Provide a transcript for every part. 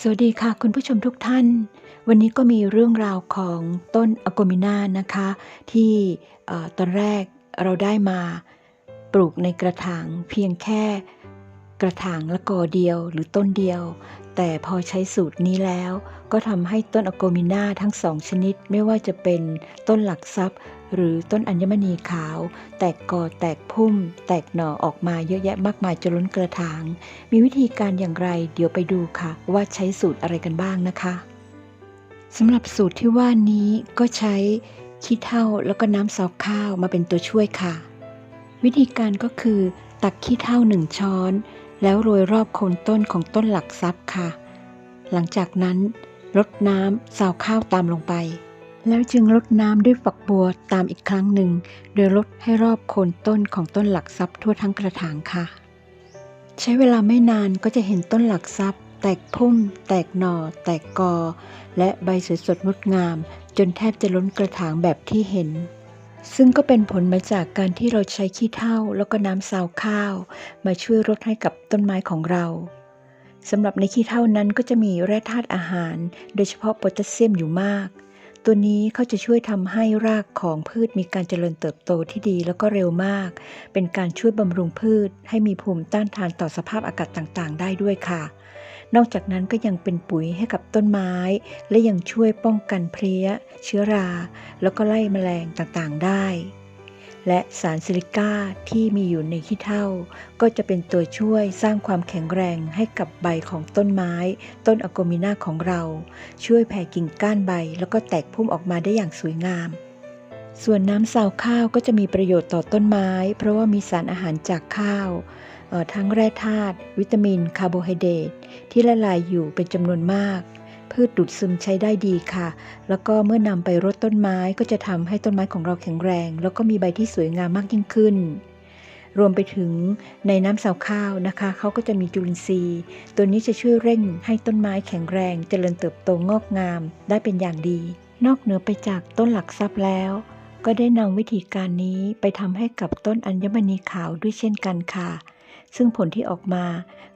สวัสดีค่ะคุณผู้ชมทุกท่าน วันนี้ก็มีเรื่องราวของต้นอโกมินานะคะ ที่ตอนแรกเราได้มาปลูกในกระถางเพียงแค่กระถางละกอเดียวหรือต้นเดียว แต่พอใช้สูตรนี้แล้ว ก็ทำให้ต้นอโกมินาทั้งสองชนิด ไม่ว่าจะเป็นต้นหลักทรัพย์ หรือต้นอัญมณีขาว แตกกอแตกพุ่ม แตกหน่อออกมาเยอะแยะมากมายจนล้นกระถาง มีวิธีการอย่างไร เดี๋ยวไปดูค่ะ ว่าใช้สูตรอะไรกันบ้างนะคะสำหรับสูตรที่ว่านี้ก็ใช้ขี้เถ้าแล้วก็น้ำซาวข้าวมาเป็นตัวช่วยค่ะ วิธีการก็คือตักขี้เถ้าหนึ่งช้อน แล้วโรยรอบโคนต้นของต้นหลักทรัพย์ค่ะ หลังจากนั้นรดน้ำซาวข้าวตามลงไป แล้วจึงรดน้ำด้วยฝักบัวตามอีกครั้งหนึ่ง โดยรดให้รอบโคนต้นของต้นหลักทรัพย์ทั่วทั้งกระถางค่ะ ใช้เวลาไม่นานก็จะเห็นต้นหลักทรัพย์ แตกพุ่ม แตกหน่อ แตกกอ และใบสวยสดงดงาม จนแทบจะล้นกระถางแบบที่เห็น ซึ่งก็เป็นผลมาจากการที่เราใช้ขี้เถ้าแล้วก็น้ำซาวข้าว มาช่วยรดให้กับต้นไม้ของเราสำหรับในขี้เถ้านั้นก็จะมีแร่ธาตุอาหาร โดยเฉพาะโพแทสเซียมอยู่มาก ตัวนี้เขาจะช่วยทำให้รากของพืชมีการเจริญเติบโตที่ดีแล้วก็เร็วมาก เป็นการช่วยบำรุงพืช ให้มีภูมิต้านทานต่อสภาพอากาศต่างๆ ได้ด้วยค่ะ นอกจากนั้นก็ยังเป็นปุ๋ยให้กับต้นไม้ และยังช่วยป้องกันเพลี้ย เชื้อรา แล้วก็ไล่แมลงต่างๆ ได้ และสารซิลิก้าที่มีอยู่ในขี้เถ้าก็จะเป็นตัวช่วยสร้างความแข็งแรงให้กับใบของต้นไม้ ต้นอโกมิน่าของเรา ช่วยแผ่กิ่งก้านใบ แล้วก็แตกพุ่มออกมาได้อย่างสวยงาม ส่วนน้ำซาวข้าวก็จะมีประโยชน์ต่อต้นไม้ เพราะว่ามีสารอาหารจากข้าวออทั้งแร่ธาตุวิตามินคาร์โบไฮเดรตที่ละลายอยู่เป็นจำนวนมาก พืชดูดซึมใช้ได้ดีค่ะ แล้วก็เมื่อนำไปรดต้นไม้ก็จะทำให้ต้นไม้ของเราแข็งแรง แล้วก็มีใบที่สวยงามมากยิ่งขึ้น รวมไปถึงในน้ำสาวข้าวนะคะเขาก็จะมีจุลินทรีย์ ตัวนี้จะช่วยเร่งให้ต้นไม้แข็งแรงเจริญเติบโตงอกงาม ได้เป็นอย่างดี นอกเหนือไปจากต้นหลักทรัพย์แล้ว ก็ได้นำวิธีการนี้ไปทำให้กับต้นอัญมณีขาวด้วยเช่นกันค่ะ ซึ่งผลที่ออกมา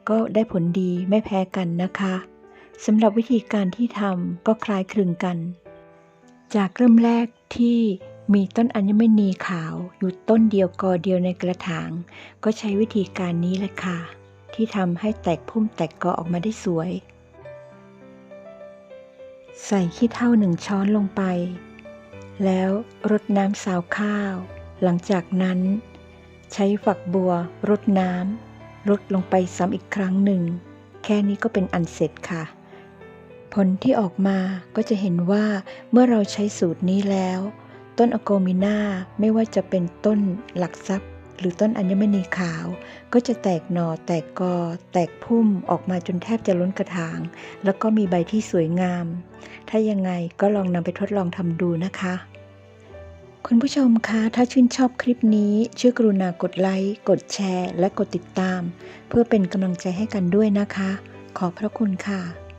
ก็ได้ผลดีไม่แพ้กันนะคะ สำหรับวิธีการที่ทำก็คล้ายคลึงกัน จากเริ่มแรกที่มีต้นอัญมณีขาวอยู่ต้นเดียวกอเดียวในกระถาง ก็ใช้วิธีการนี้แหละค่ะ ที่ทำให้แตกพุ่มแตกกอออกมาได้สวย ใส่ขี้เถ้าหนึ่งช้อนลงไป แล้วรดน้ำสาวข้าว หลังจากนั้น ใช้ฝักบัวรดน้ำรดลงไปซ้ำอีกครั้งหนึ่ง แค่นี้ก็เป็นอันเสร็จค่ะ ผลที่ออกมาก็จะเห็นว่าเมื่อเราใช้สูตรนี้แล้ว ต้นอโกมินาไม่ว่าจะเป็นต้นหลักทรัพย์ หรือต้นอัญมณีขาว ก็จะแตกหน่อแตกกอ แตกพุ่มออกมาจนแทบจะล้นกระถาง แล้วก็มีใบที่สวยงาม ถ้ายังไงก็ลองนำไปทดลองทำดูนะคะ คุณผู้ชมคะถ้าชื่นชอบคลิปนี้ช่วยกรุณากดไลค์กดแชร์ และกดติดตาม เพื่อเป็นกำลังใจให้กันด้วยนะคะ ขอบพระคุณค่ะ